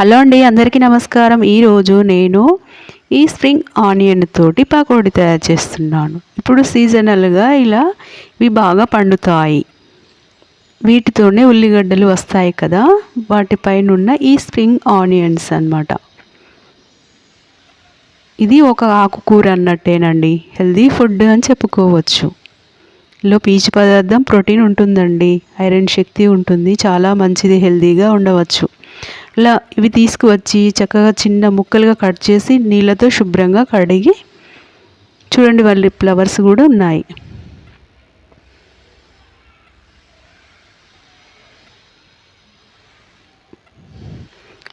Hello అండి అందరికీ నమస్కారం. ఈరోజు నేను ఈ స్ప్రింగ్ ఆనియన్ తోటి పకోడీ తయారు చేస్తున్నాను. ఇప్పుడు సీజనల్గా ఇలా ఇవి బాగా పండుతాయి. వీటితోనే ఉల్లిగడ్డలు వస్తాయి కదా వాటిపైన ఉన్న ఈ స్ప్రింగ్ ఆనియన్స్ అన్నమాట. ఇది ఒక ఆకుకూర అన్నట్టేనండి. హెల్దీ ఫుడ్ అని చెప్పుకోవచ్చు. లో పీచు పదార్థం ప్రోటీన్ ఉంటుందండి. ఐరన్ శక్తి ఉంటుంది. చాలా మంచిది హెల్దీగా ఉండవచ్చు. ఇలా ఇవి తీసుకువచ్చి చక్కగా చిన్న ముక్కలుగా కట్ చేసి నీళ్ళతో శుభ్రంగా కడిగి చూడండి వాళ్ళ ఫ్లవర్స్ కూడా ఉన్నాయి.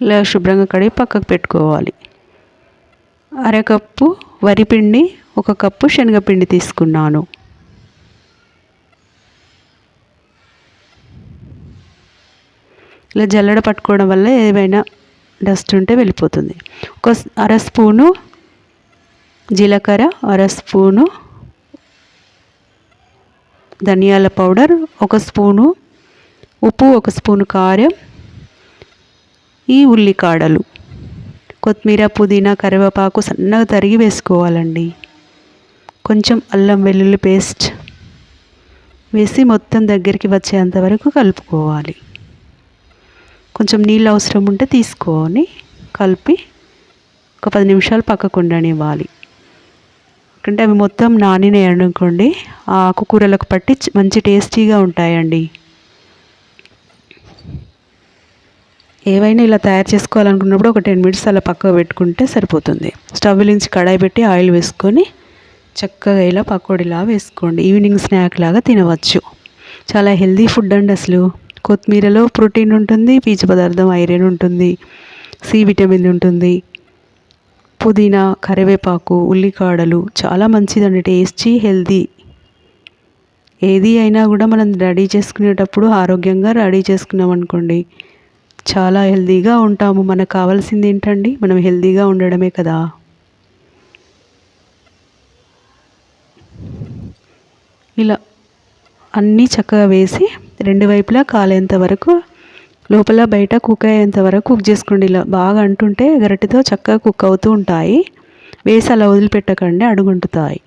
ఇలా శుభ్రంగా కడిగి పక్కకు పెట్టుకోవాలి. అరకప్పు వరిపిండి ఒక కప్పు శనగపిండి తీసుకున్నాను. ఇలా జల్లడ పట్టుకోవడం వల్ల ఏమైనా డస్ట్ ఉంటే వెళ్ళిపోతుంది. ఒక అర స్పూను జీలకర్ర అర స్పూను ధనియాల పౌడర్ ఒక స్పూను ఉప్పు ఒక స్పూను కారం ఈ ఉల్లికాడలు. కొత్తిమీర పుదీనా కరివేపాకు సన్నగా తరిగి వేసుకోవాలండి. కొంచెం అల్లం వెల్లుల్లి పేస్ట్ వేసి మొత్తం దగ్గరికి వచ్చేంత వరకు కలుపుకోవాలి. కొంచెం నీళ్ళు అవసరం ఉంటే తీసుకొని కలిపి ఒక పది నిమిషాలు పక్కకు ఉండనివ్వాలి. ఎందుకంటే అవి మొత్తం నానినాయి అనుకోండి ఆ ఆకుకూరలకు పట్టి మంచి టేస్టీగా ఉంటాయండి. ఏవైనా ఇలా తయారు చేసుకోవాలనుకున్నప్పుడు ఒక టెన్ మినిట్స్ అలా పక్కకు పెట్టుకుంటే సరిపోతుంది. స్టవ్ నుంచి కడాయి పెట్టి ఆయిల్ వేసుకొని చక్కగా ఇలా పకోడీలా వేసుకోండి. ఈవినింగ్ స్నాక్ లాగా తినవచ్చు. చాలా హెల్దీ ఫుడ్ అండి అసలు. కొత్తిమీరలో ప్రోటీన్ ఉంటుంది పీచు పదార్థం ఐరన్ ఉంటుంది సి విటమిన్ ఉంటుంది. పుదీనా కరివేపాకు ఉల్లికాడలు చాలా మంచిదండి టేస్టీ హెల్దీ ఏది అయినా కూడా మనం రెడీ చేసుకునేటప్పుడు ఆరోగ్యంగా రెడీ చేసుకున్నాం అనుకోండి చాలా హెల్దీగా ఉంటాము. మనకు కావాల్సింది ఏంటండి? మనం హెల్దీగా ఉండడమే కదా. ఇలా అన్నీ చక్కగా వేసి రెండు వైపులా కాలేంత వరకు లోపల బయట కుక్ అయ్యేంత వరకు కుక్ చేసుకోండి. ఇలా బాగా అంటుంటే గరిటెతో చక్కగా కుక్ అవుతూ ఉంటాయి. వేసి అలా వదిలిపెట్టకండి అడుగుంటుతాయి.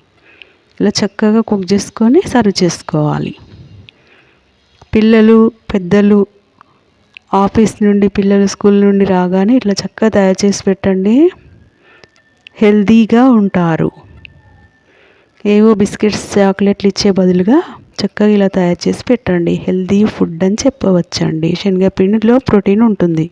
ఇలా చక్కగా కుక్ చేసుకొని సర్వ్ చేసుకోవాలి. పిల్లలు పెద్దలు ఆఫీస్ నుండి పిల్లలు స్కూల్ నుండి రాగానే ఇట్లా చక్కగా తయారు చేసి పెట్టండి. హెల్దీగా ఉంటారు. ఏవో బిస్కెట్స్ చాక్లెట్లు ఇచ్చే బదులుగా చక్కగా ఇలా తయారు చేసి పెట్టండి. హెల్తీ ఫుడ్ అని చెప్పవచ్చండి. శనగపిండిలో ప్రోటీన్ ఉంటుంది.